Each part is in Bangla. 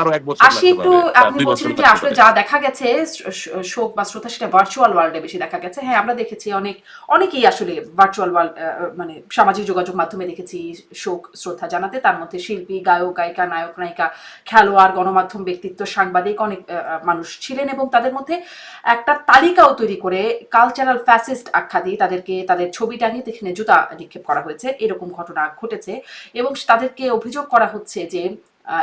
আরও এক বছর আসি একটু আপনি বলছিলেন যে আসলে যা দেখা গেছে শোক বা শ্রদ্ধা সেটা ভার্চুয়াল ওয়ার্ল্ডে বেশি দেখা গেছে। হ্যাঁ আমরা দেখেছি অনেক অনেকেই আসলে ভার্চুয়াল ওয়ার্ল্ড মানে সামাজিক যোগাযোগ মাধ্যমে দেখেছি শোক শ্রদ্ধা জানাতে। তার মধ্যে শিল্পী গায়ক গায়িকা নায়ক নায়িকা খেলোয়াড় গণমাধ্যম ব্যক্তিত্ব সাংবাদিক অনেক মানুষ ছিলেন এবং তাদের মধ্যে একটা তালিকাও তৈরি করে কালচারাল ফ্যাসিস্ট আখ্যা দিয়ে তাদেরকে তাদের ছবি টাঙিয়ে সেখানে জুতা নিক্ষেপ করা হয়েছে। এরকম ঘটনা ঘটেছে এবং তাদেরকে অভিযোগ করা হচ্ছে যে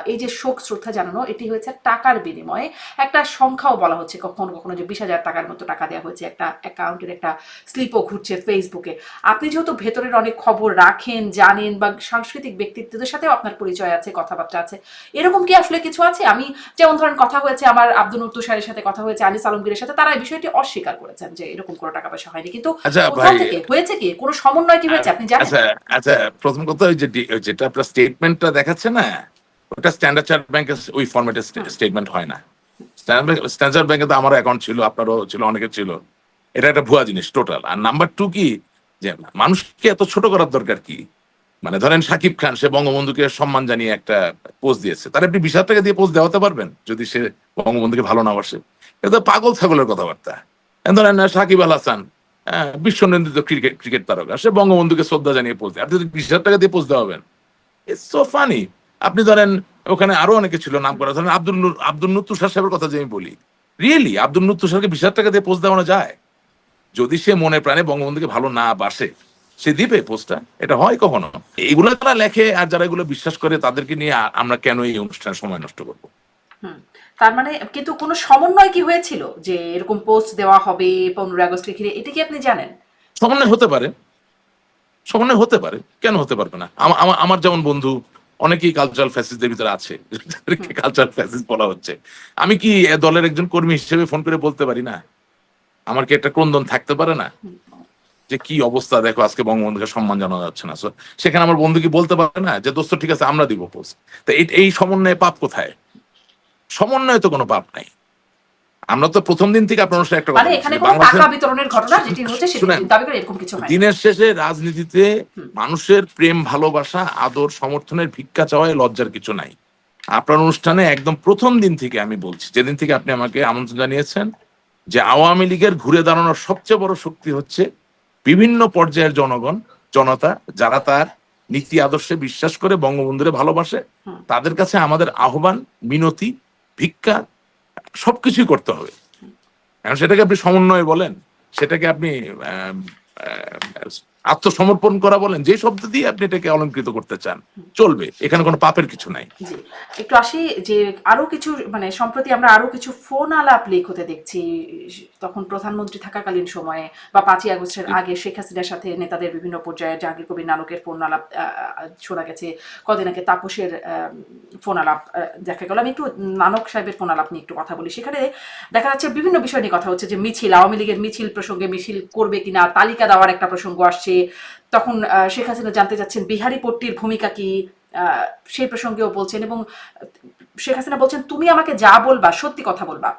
এই যে শোক শ্রদ্ধা জানানো এটি হয়েছে টাকার বিনিময়ে। একটা সংখ্যাও বলা হচ্ছে কখনো কখনো যে বিশ হাজার টাকার মতো টাকা দেওয়া হয়েছে একটা অ্যাকাউন্টের একটা স্লিপও ঘুরছে ফেসবুকে। আপনি যেহেতু ভেতরের অনেক খবর রাখেন জানেন বা সাংস্কৃতিক ব্যক্তিত্বদের সাথেও আপনার পরিচয় আছে কথাবার্তা আছে এরকম কি আসলে কিছু আছে? আমি যেমন ধরেন কথা হয়েছে আমার আব্দুল তুষারের সাথে কথা হয়েছে আনিস আলমগীরের সাথে তারা এই বিষয়টি অস্বীকার করেছেন যে এরকম কোনো টাকা পয়সা হয়নি। কিন্তু আচ্ছা হয়েছে কি? কোনো সমন্বয় কি হয়েছে? আপনি জানেন? আচ্ছা আচ্ছা প্রথম কথা ওই যে ডি- যেটা আপনার স্টেটমেন্টটা দেখাচ্ছে না? ওটা স্ট্যান্ডার্ড চার্ট ব্যাংকের ওই ফরম্যাটে স্টেটমেন্ট হয়। না। স্ট্যান্ডার্ড ব্যাংকে তো আমারও অ্যাকাউন্ট ছিল আপনারও ছিল অনেকের ছিল। এটা একটা ভুয়া জিনিস টোটাল আর নাম্বার টু কি? যে মানুষকে এত ছোট করার দরকার কি? মানে ধরেন সাকিব খান সে বঙ্গবন্ধুকে সম্মান জানিয়ে একটা পোস্ট দিয়েছে। তার আপনি বিশ টাকা দিয়ে পোস্ট দেওয়াতে পারবেন যদি সে বঙ্গবন্ধুকে ভালো না বাসে। এটা তো পাগল ছাগলের কথাবার্তা। ধরেন সাকিব আল হাসান আহ, বিশ্বনন্দিত ক্রিকেট ক্রিকেট তারকা। সে বঙ্গবন্ধুকে শ্রদ্ধা জানিয়ে পোস্ট দেয়। আপনি যদি বিশ হাজার টাকা দিয়ে পোস্ট দেওয়াবেন ইটস সো ফানি আপনি ধরেন ওখানে আরও অনেকে ছিল নাম করা। ধরেন আব্দুল আব্দুল নূর তুষার সাহেবের কথা যে আমি বলি। রিয়েলি আব্দুল নূর তুষারকে বিশ টাকা দিয়ে পোস্ট দেওয়ানো যায়? যদি সে মনে প্রাণে বঙ্গবন্ধুকে ভালো না বাসে সে দিবে পোস্টটা এটা হয় কখনো? এগুলো তারা লেখে আর যারা এগুলো বিশ্বাস করে তাদেরকে নিয়ে আমরা কেন এই অনুষ্ঠানে সময় নষ্ট করব? হুম। তার মানে কিন্তু কোনো সমন্বয় কি হয়েছিল যে এরকম পোস্ট দেওয়া হবে পনেরোই আগস্টকে ঘিরে এটা কি আপনি জানেন? সমন্বয় হতে পারে। সমন্বয় হতে পারে। কেন হতে পারবে না? আমা- আমা- আমার যেমন বন্ধু অনেকেই কালচারাল ফ্যাসিস্টদের ভিতরে আছে কালচারাল ফ্যাসিস বলা হচ্ছে। আমি কি দলের একজন কর্মী হিসেবে ফোন করে বলতে পারি না? আমার কি একটা ক্রন্দন থাকতে পারে না? যে কি অবস্থা, দেখো, আজকে বঙ্গবন্ধুকে সম্মান জানানো যাচ্ছে না। সেখানে আমার বন্ধু কি বলতে পারে না যে, দোস্ত, ঠিক আছে, আমরা দিব পোস্ট তো এই সমন্বয়ে পাপ কোথায়? সমন্বয়ে তো কোনো পাপ নাই। আমরা তো প্রথম দিন থেকে আপনার অনুষ্ঠানে একটা কথা মানে এখানে কোনো টাকা বিতরণের ঘটনা যেটি হচ্ছে সেটি দাবি করে এরকম কিছু হয় দিনের শেষে রাজনীতিতে মানুষের প্রেম ভালোবাসা আদর সমর্থনের ভিক্ষা চাওয়ায় লজ্জার কিছু নাই। আপনার অনুষ্ঠানে একদম প্রথম দিন থেকে আমি বলছি যেদিন থেকে আপনি আমাকে আমন্ত্রণ জানিয়েছেন যে আওয়ামী লীগের ঘুরে দাঁড়ানোর সবচেয়ে বড় শক্তি হচ্ছে বিভিন্ন পর্যায়ের জনগণ জনতা যারা তার নীতি আদর্শে বিশ্বাস করে বঙ্গবন্ধুরে ভালোবাসে তাদের কাছে আমাদের আহ্বান মিনতি ভিক্ষা সবকিছুই করতে হবে। এখন সেটাকে আপনি সমন্বয় বলেন সেটাকে আপনি আত্মসমর্পণ করা বলেন যে শব্দ দিয়ে আপনি এটাকে অলঙ্কৃত করতে চান চলবে এখানে কোনো পাপের কিছু নাই। একটু আসি যে আরও কিছু মানে সম্প্রতি আমরা আরও কিছু ফোন আলাপ লিক হতে দেখছি তখন প্রধানমন্ত্রী থাকাকালীন সময়ে বা পাঁচই আগস্টের আগে শেখ হাসিনার সাথে নেতাদের বিভিন্ন পর্যায়ে জাহাঙ্গীর কবির নানকের ফোন আলাপ শোনা গেছে কদিন আগে তাপসের আহ, ফোন আলাপ দেখা গেল। আমি একটু নানক সাহেবের ফোন আলাপ নিয়ে একটু কথা বলি। সেখানে দেখা যাচ্ছে বিভিন্ন বিষয় নিয়ে কথা হচ্ছে যে মিছিল আওয়ামী লীগের মিছিল প্রসঙ্গে মিছিল করবে কিনা তালিকা দেওয়ার একটা প্রসঙ্গ আসছে তখন শেখ হাসিনা জানতে চাচ্ছেন বিহারি পট্টির ভূমিকা কি সেই প্রসঙ্গেও বলছেন এবং শেখ হাসিনা বলছেন তুমি আমাকে যা বলবা সত্যি কথা বলবা।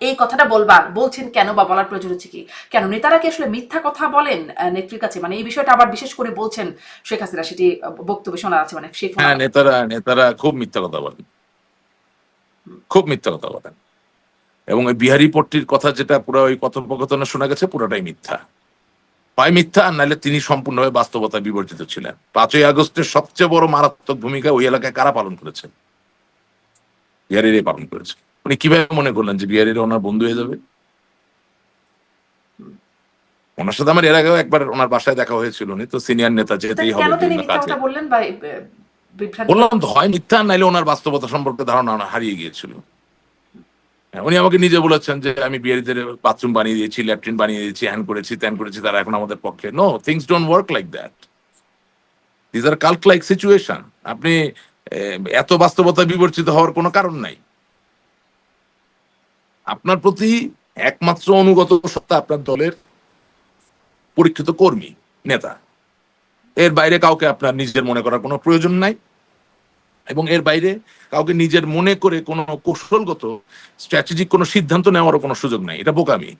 এই কথাটা বলবা বলছেন কেন বা বলার প্রয়োজন হচ্ছে কি? কেন নেতারা কি আসলে মিথ্যা কথা বলেন নেত্রীর কাছে? মানে এই বিষয়টা আবার বিশেষ করে বলছেন শেখ হাসিনা সেটি বক্তব্য শোনা আছে মানে সেই হ্যাঁ নেতারা নেতারা খুব মিথ্যা কথা বলেন। খুব মিথ্যা কথা বলেন। এবং ওই বিহারি পট্টির কথা যেটা পুরো ওই কথোপকথনে শোনা গেছে পুরোটাই মিথ্যা। হয় মিথ্যা নাহলে তিনি সম্পূর্ণভাবে বাস্তবতা বিবর্জিত ছিলেন। পাঁচই আগস্টের সবচেয়ে বড় মারাত্মক ভূমিকা ওই এলাকায় কারা পালন করেছেন? বিহারিরাই পালন করেছে উনি কীভাবে মনে করলেন যে বিহারিরা ওনার বন্ধু হয়ে যাবে? ওনার সাথে আমার এর আগেও একবার ওনার বাসায় দেখা হয়েছিল উনি তো সিনিয়র নেতা যেতেই হবে বললাম তো হয় মিথ্যা নাইলে ওনার বাস্তবতা সম্পর্কে ধারণা হারিয়ে গিয়েছিল। উনি আমাকে নিজে বলেছেন যে আমি বিহারিদের বাথরুম বানিয়ে দিয়েছি, ল্যাট্রিন বানিয়ে দিয়েছি হ্যান করেছি, ত্যান করেছি, তারা এখন আমাদের পক্ষে। No things don't work like that these are cult like situation আপনি এত বাস্তবতা বিবর্চিত হওয়ার কোনো কারণ নাই। আপনার প্রতি একমাত্র অনুগত সত্তা আপনার দলের পরীক্ষিত কর্মী, নেতা। এর বাইরে কাউকে আপনার নিজের মনে করার কোনো প্রয়োজন নাই। এবং এর বাইরে কাউকে নিজের মনে করে কোনো কৌশলগত স্ট্র্যাটেজিক কোনো সিদ্ধান্ত নেওয়ারও কোনো সুযোগ নাই। এটা বোকামি।